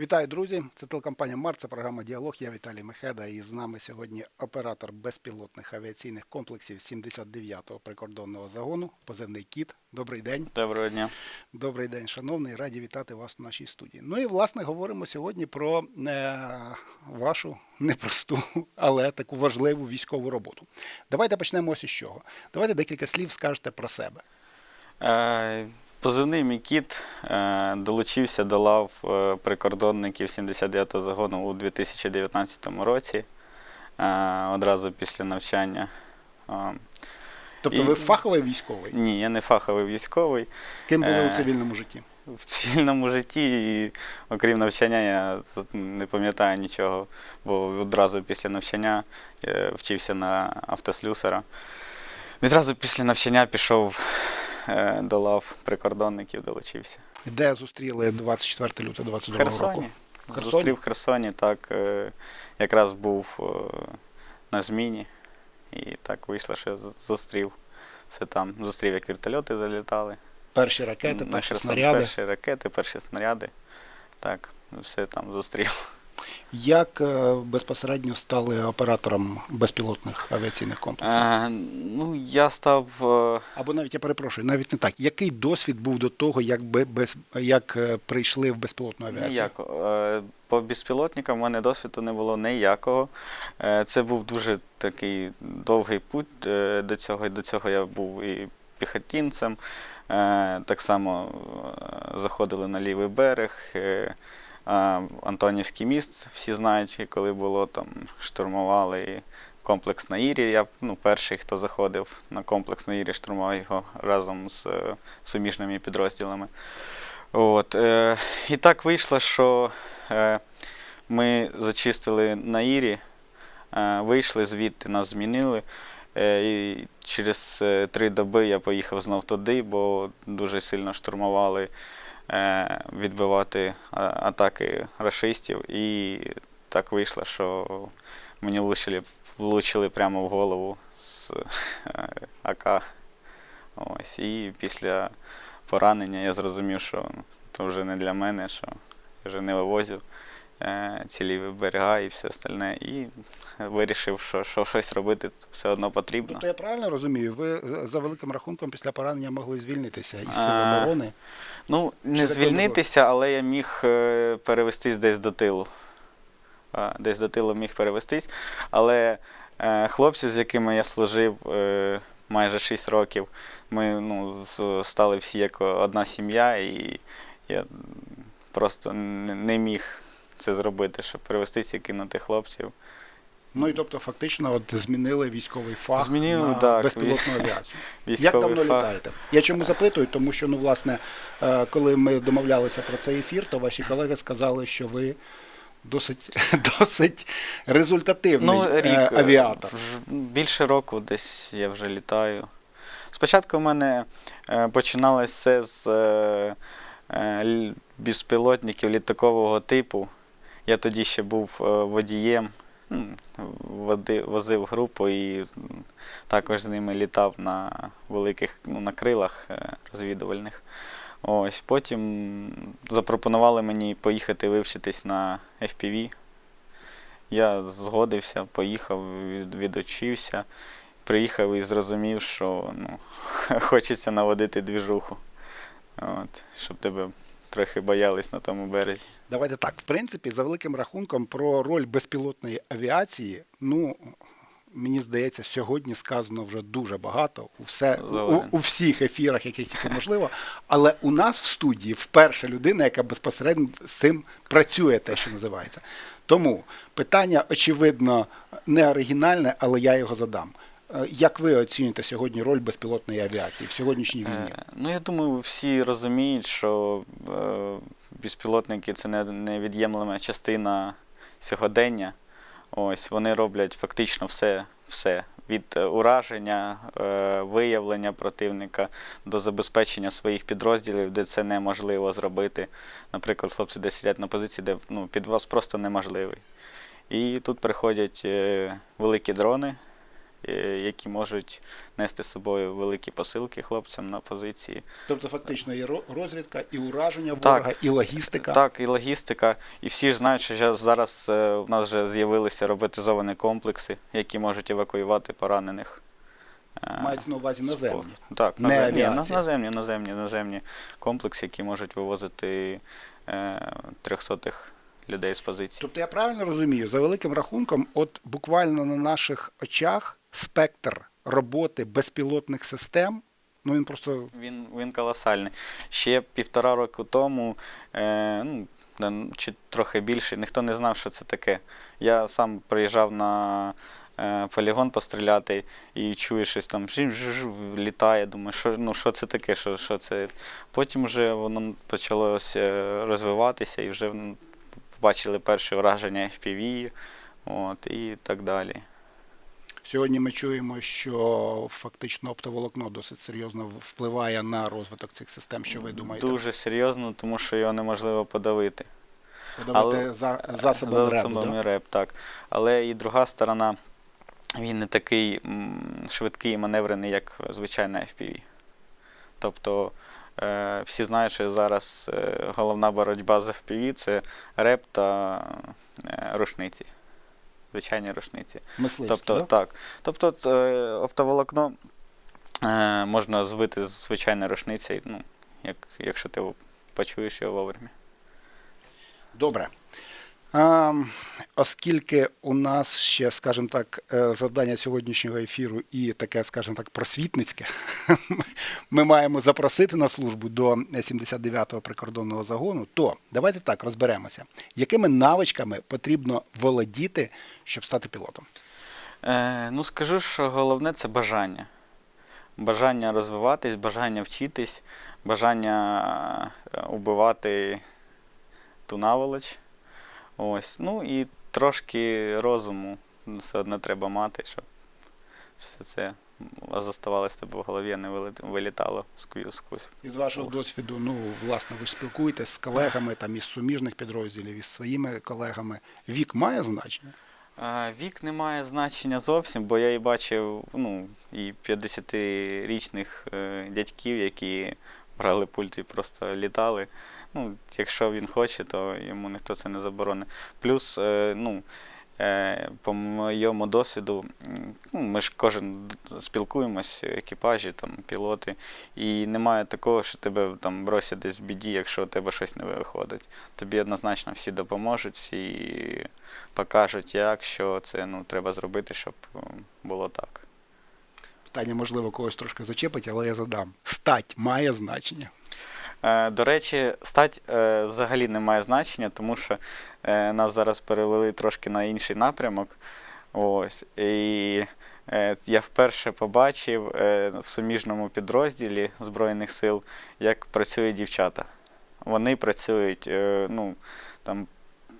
Вітаю, друзі! Це телекомпанія Март, це програма Діалог. Я Віталій Мехеда. І з нами сьогодні оператор безпілотних авіаційних комплексів 79-го прикордонного загону, позивний кіт. Добрий день. Доброго дня. Добрий день, шановний. Раді вітати вас в нашій студії. Ну і власне говоримо сьогодні про е, вашу непросту, але таку важливу військову роботу. Давайте почнемо ось із чого. Давайте декілька слів скажете про себе. Е, Позивний мій кіт е, долучився до лав е, прикордонників 79-го загону у 2019 році, е, одразу після навчання. Тобто І- ви фаховий військовий? Ні, я не фаховий військовий. Ким були у цивільному житті? В цивільному житті, і, окрім навчання, я не пам'ятаю нічого, бо одразу після навчання я вчився на автослюсера. Відразу після навчання пішов до лав прикордонників, долучився. Де зустріли 24 лютого В 22 року? Херсоні. В Херсоні? Зустрів в Херсоні, так. е, Якраз був е, на зміні. І так вийшло, що зустрів все там. Зустрів, як вертольоти залітали. Перші ракети, перші снаряди. Перші ракети, перші снаряди. Так, все там зустрів. Як е, безпосередньо стали оператором безпілотних авіаційних комплексів? Е, ну, я став. е, Або навіть я перепрошую, навіть не так. Який досвід був до того, як, без, як е, прийшли в безпілотну авіацію? Ніякого. По безпілотникам в мене досвіду не було ніякого. Це був дуже такий довгий путь до цього. До цього я був і піхотінцем. Так само заходили на лівий берег. Антонівський міст, всі знають, коли було там, штурмували комплекс на Ірі. Я ну, перший, хто заходив на комплекс на Ірі, штурмував його разом з е, суміжними підрозділами. От, е, і так вийшло, що е, ми зачистили на Ірі, е, вийшли звідти, нас змінили. І через три доби я поїхав знов туди, бо дуже сильно штурмували відбивати атаки расистів. І так вийшло, що мені влучили, влучили прямо в голову з е, АК. Ось, і після поранення я зрозумів, що це вже не для мене, що я вже не вивозив е, цілі берега і все остальне. І вирішив, що, що щось робити все одно потрібно. Тобто я правильно розумію, ви за великим рахунком після поранення могли звільнитися із сил оборони. Ну, не таке звільнитися, але я міг е, перевестись десь до тилу. Десь до тилу міг перевестись. Але е, хлопці, з якими я служив майже 6 років, ми ну, стали всі як одна сім'я, і я просто не міг це зробити, щоб перевестись і кинути хлопців. Ну і тобто, фактично, от змінили військовий фах Змінили, на так, безпілотну авіацію. Як давно фах. літаєте? Я чому запитую? Тому що, ну, власне, е, коли ми домовлялися про цей ефір, то ваші колеги сказали, що ви досить, досить результативний Ну, е, рік, е, авіатор. Більше року десь я вже літаю. Спочатку в мене починалось все з безпілотників літакового типу. Я тоді ще був е, водієм, возив групу і також з ними літав на великих ну, на крилах е, розвідувальних. Ось, потім запропонували мені поїхати вивчитись на FPV. Я згодився, поїхав, від- відучився, приїхав і зрозумів, що ну, хочеться наводити двіжуху. От, щоб тебе трохи боялись на тому березі. Давайте так. В принципі, за великим рахунком, про роль безпілотної авіації, ну. Мені здається, сьогодні сказано вже дуже багато у, все, у, у всіх ефірах, яких тільки можливо. Але у нас в студії вперше людина, яка безпосередньо з цим працює, те, що називається. Тому питання, очевидно, не оригінальне, але я його задам. Як ви оцінюєте сьогодні роль безпілотної авіації в сьогоднішній війні? Е, Ну, я думаю, всі розуміють, що е, безпілотники це не- невід'ємлема частина сьогодення. Ось вони роблять фактично все, все. Від е, ураження, виявлення противника до забезпечення своїх підрозділів, де це неможливо зробити. Наприклад, хлопці десь сидять на позиції, де ну, підвоз просто неможливий. І тут приходять великі дрони, які можуть нести з собою великі посилки хлопцям на позиції. Тобто, фактично, і розвідка, і ураження Так. ворога, і логістика. Так, і логістика. І всі ж знають, що зараз е, в нас вже з'явилися роботизовані комплекси, які можуть евакуювати поранених. е, Мається на увазі наземні. Так, наземні, ні, наземні, наземні, наземні комплекси, які можуть вивозити е, трьохсотих людей з позиції. Тобто я правильно розумію, за великим рахунком, от буквально на наших очах спектр роботи безпілотних систем, ну він просто Він, він колосальний. Ще півтора року тому, е, ну, чи трохи більше, ніхто не знав, що це таке. Я сам приїжджав на е, полігон постріляти і чую щось там жив, літає. Думаю, що, ну, що це таке, що, що це. Потім вже воно почалося розвиватися і вже побачили перші враження FPV от, і так далі. Сьогодні ми чуємо, що фактично оптоволокно досить серйозно впливає на розвиток цих систем. Що ви думаєте? Дуже серйозно, тому що його неможливо подавити. Подавати але- за засобами За РЕБ, самими да? реп, так. Але і друга сторона, він не такий швидкий і маневрений, як звичайна FPV. Тобто е, всі знають, що зараз е, головна боротьба з FPV це реп та е, рушниці. Звичайні рушниці. Мисливські, Тобто, да? так. Тобто е, оптоволокно е, можна звити з звичайної рушниці, ну, як, якщо ти почуєш його вовремя. Добре. Оскільки у нас ще, скажімо так, е, завдання сьогоднішнього ефіру і таке, скажімо так, просвітницьке, ми маємо запросити на службу до 79-го прикордонного загону, то давайте так розберемося, якими навичками потрібно володіти, щоб стати пілотом. Е, ну, скажу, що головне це бажання. Бажання розвиватись, бажання вчитись, бажання е, убивати ту наволоч. Ось. Ну і трошки розуму все одно треба мати, щоб все це заставалося тебе в голові, а не вилітало сквозь. сквозь. Із вашого досвіду, ну, власне, ви ж спілкуєтесь з колегами там із суміжних підрозділів, із своїми колегами. Вік має значення? Вік не має значення зовсім, бо я і бачив ну, і 50-річних е, дядьків, які брали пульт і просто літали. Ну, якщо він хоче, то йому ніхто це не заборонить. Плюс, е, ну, е, по моєму досвіду, ну, ми ж кожен спілкуємось, екіпажі, там, пілоти, і немає такого, що тебе там бросять десь в біді, якщо у тебе щось не виходить. Тобі однозначно всі допоможуть, всі покажуть, як, що це ну, треба зробити, щоб е, було так. Питання, можливо, когось трошки зачепить, але я задам. Стать має значення. Е, До речі, стать е, взагалі не має значення, тому що е, нас зараз перевели трошки на інший напрямок. Ось. І я вперше побачив в суміжному підрозділі Збройних сил, як працюють дівчата. Вони працюють, ну, там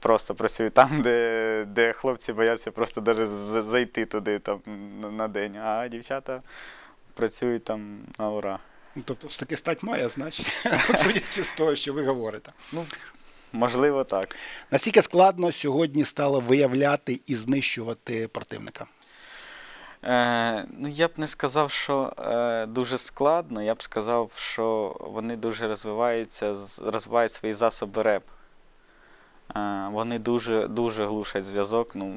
просто працюють там, де, де хлопці бояться просто даже зайти туди там, на день, а дівчата працюють там на ура. Ну, Тобто, ж таки стать має значення, судячи з того, що ви говорите. Ну, можливо, так. Наскільки складно сьогодні стало виявляти і знищувати противника? Е, ну, я б не сказав, що е, дуже складно. Я б сказав, що вони дуже розвиваються, з- розвивають свої засоби РЕП. Е, вони дуже, дуже глушать зв'язок. Ну,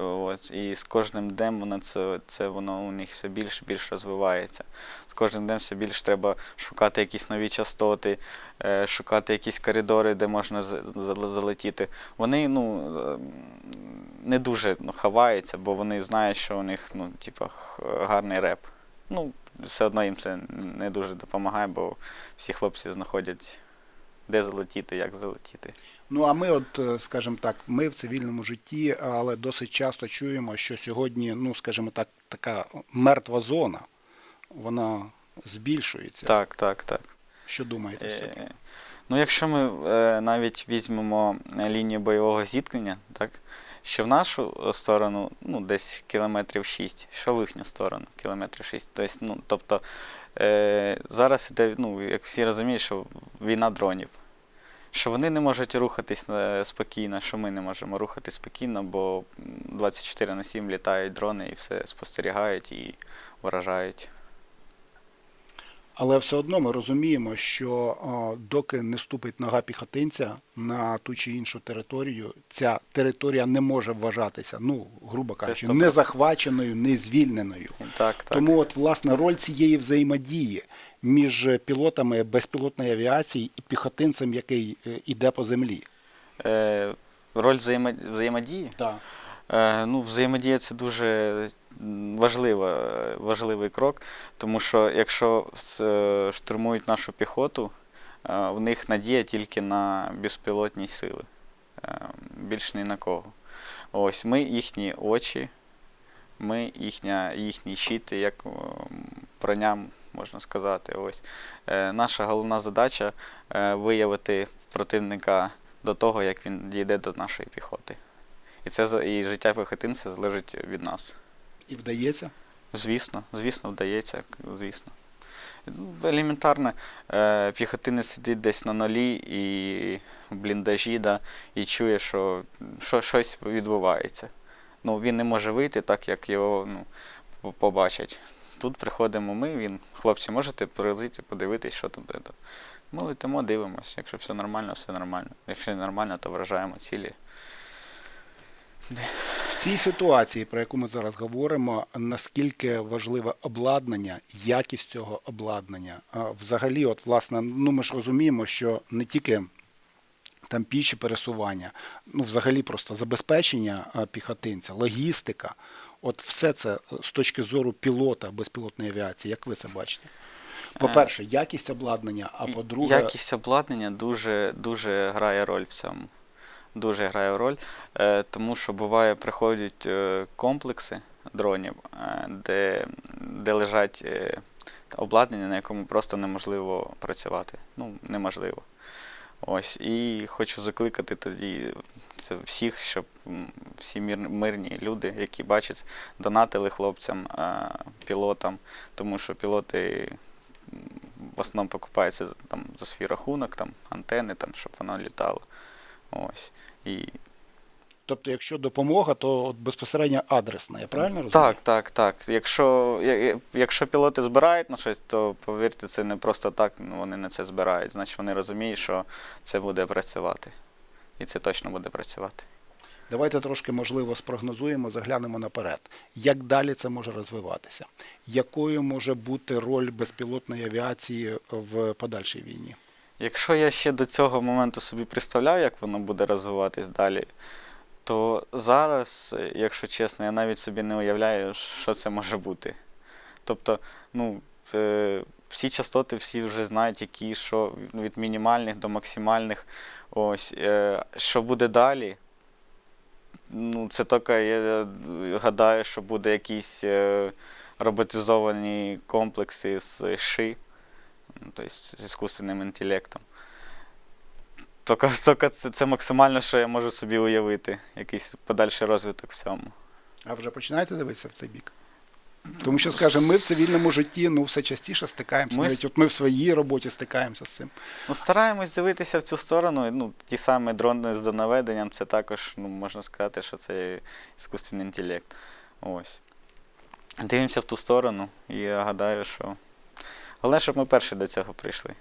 от, і з кожним днем воно це, це воно у них все більше більше розвивається. З кожним днем все більше треба шукати якісь нові частоти, е, шукати якісь коридори, де можна залетіти. Вони ну, е, не дуже ну, ховаються, бо вони знають, що у них ну, типа, гарний реп. Ну, все одно їм це не дуже допомагає, бо всі хлопці знаходять, де залетіти, як залетіти. Ну а ми, от, е, скажімо так, ми в цивільному житті, але досить часто чуємо, що сьогодні, ну скажімо так, така мертва зона, вона збільшується. Так, так, так. Що думаєте? Е, Ну, якщо ми е, навіть візьмемо лінію бойового зіткнення, так, що в нашу сторону ну, десь кілометрів 6, що в їхню сторону кілометрів 6. Тобто, ну, тобто е, зараз іде, ну, як всі розуміють, що війна дронів. що вони не можуть рухатись е, спокійно, що ми не можемо рухатись спокійно, бо м, 24 на 7 літають дрони і все спостерігають і вражають. Але все одно ми розуміємо, що доки не ступить нога піхотинця на ту чи іншу територію, ця територія не може вважатися, ну, грубо кажучи, не захваченою, не звільненою. Так, так. Тому, от, власне, роль цієї взаємодії між пілотами безпілотної авіації і піхотинцем, який е, іде по землі. Е, роль взаємо- взаємодії. Так. Ну, взаємодія це дуже важлива, е, важливий крок, тому що якщо е, штурмують нашу піхоту, е, в них надія тільки на безпілотні сили. Е, більш ні на кого. Ось ми їхні очі, ми їхня, їхні щити, як м, броня, можна сказати. Ось. Е, наша головна задача е, виявити противника до того, як він дійде до нашої піхоти. І це і життя піхотинця залежить від нас. І вдається. Звісно, звісно, вдається, звісно. Ну, Елементарно, е, піхотинець сидить десь на нолі і в бліндажі, да, і чує, що, що щось відбувається. Ну, він не може вийти так, як його ну, побачать. Тут приходимо ми, він, хлопці, можете прилити, подивитись, що. Де. Ми летимо, дивимося. Якщо все нормально, все нормально. Якщо не нормально, то вражаємо цілі. В цій ситуації, про яку ми зараз говоримо, наскільки важливе обладнання, якість цього обладнання. Взагалі, от власне, ну ми ж розуміємо, що не тільки там піші пересування, ну взагалі просто забезпечення піхотинця, логістика, от все це е, з точки зору пілота безпілотної авіації, як ви це бачите? По-перше, якість обладнання, а по-друге, Якість обладнання дуже, дуже грає роль в цьому. Дуже грає роль, е, тому що буває, приходять е, комплекси дронів, е, де, де лежать обладнання, на якому просто неможливо працювати. Ну, неможливо. Ось. І хочу закликати тоді всіх, щоб всі мир, мирні люди, які бачать, донатили хлопцям, пілотам, тому що пілоти в основному покупаються там, за свій рахунок, там, антени, там, щоб воно літало. Ось. І... тобто, якщо допомога, то от безпосередньо адресна, я правильно розумію? Так, так, так. Якщо, якщо пілоти збирають на щось, то повірте, це не просто так ну, вони на це збирають. Значить вони розуміють, що це буде працювати. І це точно буде працювати. Давайте трошки, можливо, спрогнозуємо, заглянемо наперед. Як далі це може розвиватися? Якою може бути роль безпілотної авіації в подальшій війні? Якщо я ще до цього моменту собі представляв, як воно буде розвиватись далі, то зараз, якщо чесно, я навіть собі не уявляю, що це може бути. Тобто, ну, е, всі частоти всі вже знають, які що від мінімальних до максимальних. Ось, е, що буде далі? Ну, це тільки я гадаю, що буде якісь е, роботизовані комплекси з ШИ ну, тобто з іскусственним інтелектом. Тільки, тільки це, це максимально, що я можу собі уявити, якийсь подальший розвиток в цьому. А вже починаєте дивитися в цей бік? Тому що, скажімо, ми в цивільному житті ну, все частіше стикаємося. Ми Навіть от ми в своїй роботі стикаємося з цим. Ну, стараємось дивитися в цю сторону. Ну, ті самі дрони з донаведенням, це також, ну, можна сказати, що це іскусственний інтелект. Ось. Дивимося в ту сторону, і я гадаю, що. Головне, щоб ми перші до цього прийшли.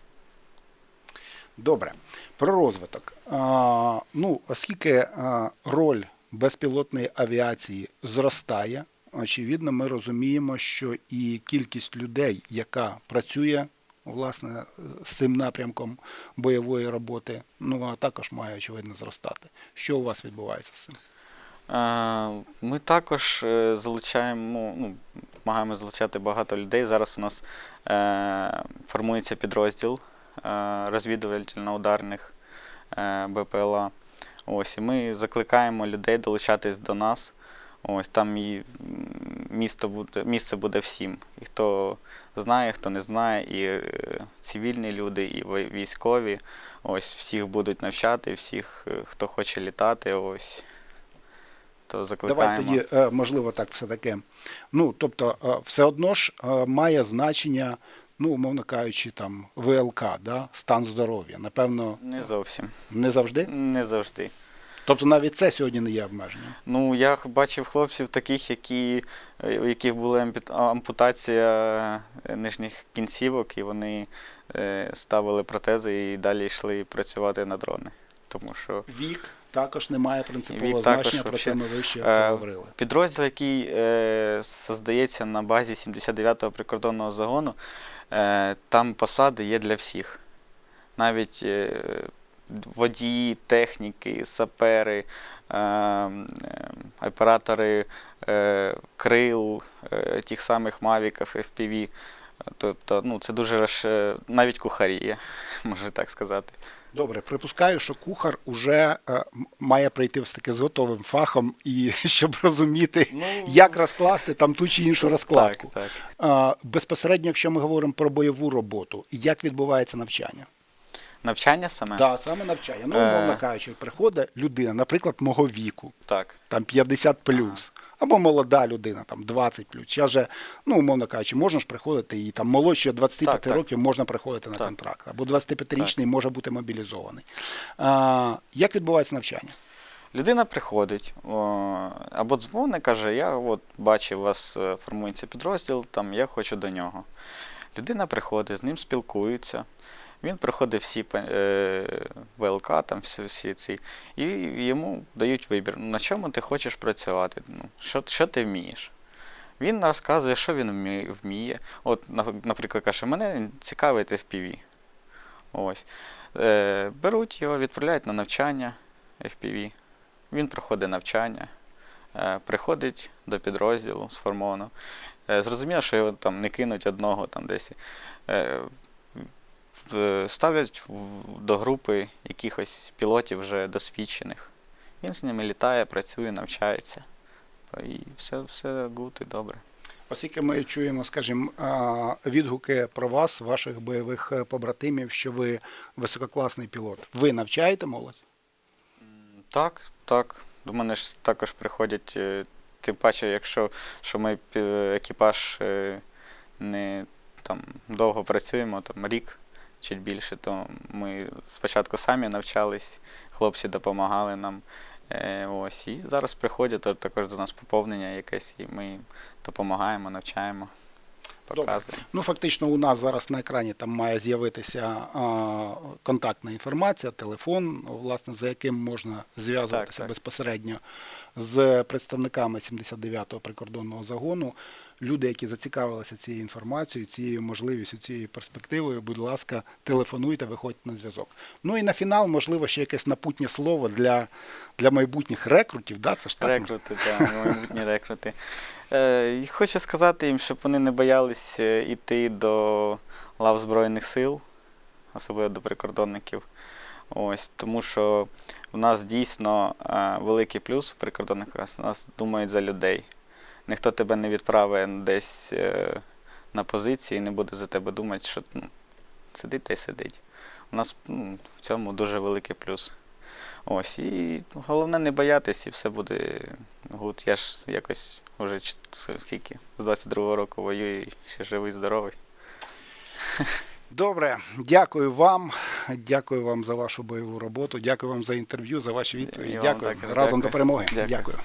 Добре, про розвиток. А, ну, оскільки а, роль безпілотної авіації зростає, очевидно, ми розуміємо, що і кількість людей, яка працює власне з цим напрямком бойової роботи, ну а також має очевидно зростати. Що у вас відбувається з цим? Ми також е, залучаємо, ну, намагаємося залучати багато людей. Зараз у нас е, формується підрозділ е, розвідувально-ударних БПЛА. Ось, і ми закликаємо людей долучатись до нас. Ось там місто буде, місце буде всім. І хто знає, хто не знає, і цивільні люди, і військові. Ось всіх будуть навчати, всіх, хто хоче літати. Ось то Давай тоді, е, можливо, так все таке. Ну, тобто, е, все одно ж е, має значення ну, умовно кажучи, там ВЛК, да? стан здоров'я. Напевно, Не зовсім. не завжди. Не завжди. Тобто навіть це сьогодні не є обмеженням. Ну, я бачив хлопців таких, які, у яких була ампутація нижніх кінцівок, і вони ставили протези і далі йшли працювати на дрони. Тому що Вік також не має принципового Вік значення, про це ми вище е, говорили. підрозділ, який е, создається на базі 79-го прикордонного загону, е, там посади є для всіх. Навіть е, водії, техніки, сапери, е, е, оператори е, крил, е, тих самих мавіків, FPV. Тобто, ну, це дуже е, навіть кухарі є, можна так сказати. Добре, припускаю, що кухар уже е, має прийти все таки з готовим фахом, і щоб розуміти, Ну, як розкласти там ту чи іншу розкладку. Так, так. А, безпосередньо, якщо ми говоримо про бойову роботу, як відбувається навчання? Навчання саме? Так, саме навчання. Ну, Е. умовно кажучи, приходить людина, наприклад, мого віку, Так. там 50 плюс. Або молода людина, там 20 плюс. Я же, ну, умовно кажучи, можна ж приходити і там молодші 25 Так, так. років можна приходити на Так. контракт. Або 25-річний може бути мобілізований. А, як відбувається навчання? Людина приходить або дзвонить, каже, я от бачив, у вас е, формується підрозділ, там я хочу до нього. Людина приходить, з ним спілкуються. Він проходить всі е, ВЛК, там всі, всі ці, і йому дають вибір, на чому ти хочеш працювати, ну, що, що ти вмієш. Він розказує, що він вміє. От, наприклад, каже, мене цікавить FPV. Ось. Е, беруть його, відправляють на навчання FPV. Він проходить навчання, е, приходить до підрозділу сформовано. Е, Зрозуміло, що його там не кинуть одного там десь. Е, Ставлять до групи якихось пілотів вже досвідчених. Він з ними літає, працює, навчається. І все, все гуд і добре. Оскільки ми чуємо, скажімо, відгуки про вас, ваших бойових е, побратимів, що ви висококласний пілот. Ви навчаєте молодь? Так, так. До мене ж також приходять, е, тим паче, якщо що ми екіпаж е, не там довго працюємо, там рік чи більше, то ми спочатку самі навчались, хлопці допомагали нам. Е, ось, і зараз приходять також до нас поповнення якесь, і ми допомагаємо, навчаємо, Добре. Ну, фактично, у нас зараз на екрані там має з'явитися а, контактна інформація, телефон, власне, за яким можна зв'язуватися безпосередньо з представниками 79-го прикордонного загону. Люди, які зацікавилися цією інформацією, цією можливістю, цією перспективою, будь ласка, телефонуйте, виходьте на зв'язок. Ну і на фінал, можливо, ще якесь напутнє слово для, для майбутніх рекрутів. Да? Це ж так? Рекрути, так, майбутні рекрути. Е, хочу сказати їм, щоб вони не боялись е, іти до лав Збройних сил, особливо до прикордонників. Ось, тому що в нас дійсно е, великий плюс в прикордонниках, нас думають за людей. Ніхто тебе не відправить десь е, на позиції і не буде за тебе думати, що ну, сидить та й сидить. У нас ну, в цьому дуже великий плюс. Ось, і головне не боятись, і все буде гуд. Я ж якось вже скільки з 22-го року воюю і ще живий, здоровий. Добре, дякую вам. Дякую вам за вашу бойову роботу. Дякую вам за інтерв'ю, за ваші відповіді. Дякую. також Разом дякую. до перемоги. Дякую. дякую.